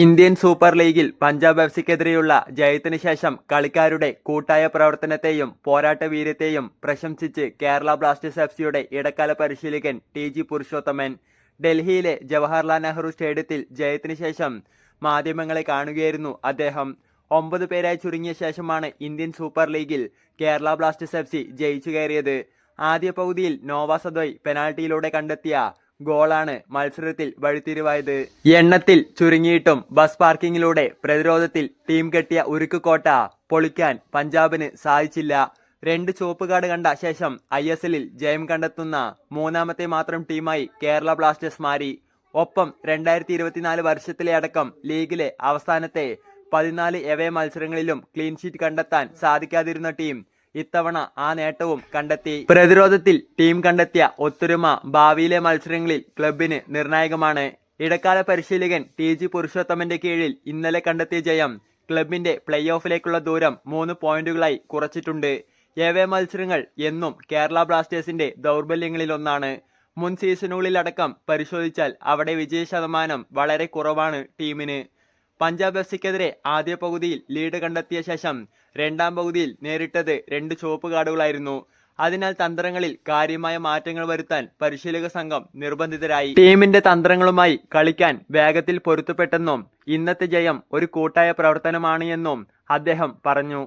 Indian super ലീഗിൽ Punjab F സിക്കെതിരെയുള്ള ജയത്തിന് ശേഷം കളിക്കാരുടെ കൂട്ടായ പ്രവർത്തനത്തെയും പോരാട്ട വീര്യത്തെയും പ്രശംസിച്ച് കേരള ബ്ലാസ്റ്റേഴ്സ് എഫ് സിയുടെ ഇടക്കാല പരിശീലകൻ ടി ജി പുരുഷോത്തമൻ ഡൽഹിയിലെ ജവഹർലാൽ നെഹ്റു സ്റ്റേഡിയത്തിൽ ജയത്തിന് ശേഷം മാധ്യമങ്ങളെ കാണുകയായിരുന്നു അദ്ദേഹം. ഒമ്പത് പേരായി ചുരുങ്ങിയ ശേഷമാണ് ഇന്ത്യൻ സൂപ്പർ ലീഗിൽ കേരള ബ്ലാസ്റ്റേഴ്സ് എഫ് സി ജയിച്ചു കയറിയത്. ആദ്യ പകുതിയിൽ നോവ സദോയ് പെനാൽറ്റിയിലൂടെ കണ്ടെത്തിയ ഗോളാണ് മത്സരത്തിൽ വഴിത്തിരിവായത്. എണ്ണത്തിൽ ചുരുങ്ങിയിട്ടും ബസ് പാർക്കിങ്ങിലൂടെ പ്രതിരോധത്തിൽ ടീം കെട്ടിയ ഉരുക്കുകോട്ട പൊളിക്കാൻ പഞ്ചാബിന് സാധിച്ചില്ല. രണ്ട് ചുവപ്പ് കാർഡ് കണ്ട ശേഷം ഐ എസ് എല്ലിൽ ജയം കണ്ടെത്തുന്ന മൂന്നാമത്തെ മാത്രം ടീമായി കേരള ബ്ലാസ്റ്റേഴ്സ് മാറി. ഒപ്പം രണ്ടായിരത്തി ഇരുപത്തിനാല് വർഷത്തിലെ അടക്കം ലീഗിലെ അവസാനത്തെ പതിനാല് എവേ മത്സരങ്ങളിലും ക്ലീൻ ഷീറ്റ് കണ്ടെത്താൻ സാധിക്കാതിരുന്ന ടീം ഇത്തവണ ആ നേട്ടവും കണ്ടെത്തി. പ്രതിരോധത്തിൽ ടീം കണ്ടെത്തിയ ഒത്തൊരുമ ഭാവിയിലെ മത്സരങ്ങളിൽ ക്ലബിന് നിർണായകമാണ്. ഇടക്കാല പരിശീലകൻ ടി ജി പുരുഷോത്തമന്റെ കീഴിൽ ഇന്നലെ കണ്ടെത്തിയ ജയം ക്ലബിന്റെ പ്ലേ ഓഫിലേക്കുള്ള ദൂരം മൂന്ന് പോയിന്റുകളായി കുറച്ചിട്ടുണ്ട്. ഏവേ മത്സരങ്ങൾ എന്നും കേരള ബ്ലാസ്റ്റേഴ്സിന്റെ ദൗർബല്യങ്ങളിലൊന്നാണ്. മുൻ സീസണുകളിലടക്കം പരിശോധിച്ചാൽ അവിടെ വിജയ ശതമാനം വളരെ കുറവാണ് ടീമിന്. പഞ്ചാബ് എഫ് സിക്കെതിരെ ആദ്യ പകുതിയിൽ ലീഡ് കണ്ടെത്തിയ ശേഷം രണ്ടാം പകുതിയിൽ നേരിട്ടത് രണ്ട് ചുവപ്പ് കാർഡുകളായിരുന്നു. അതിനാൽ തന്ത്രങ്ങളിൽ കാര്യമായ മാറ്റങ്ങൾ വരുത്താൻ പരിശീലക സംഘം നിർബന്ധിതരായി. ടീമിന്റെ തന്ത്രങ്ങളുമായി കളിക്കാൻ വേഗത്തിൽ പൊരുത്തപ്പെട്ടെന്നും ഇന്നത്തെ ജയം ഒരു കൂട്ടായ പ്രവർത്തനമാണ് എന്നും അദ്ദേഹം പറഞ്ഞു.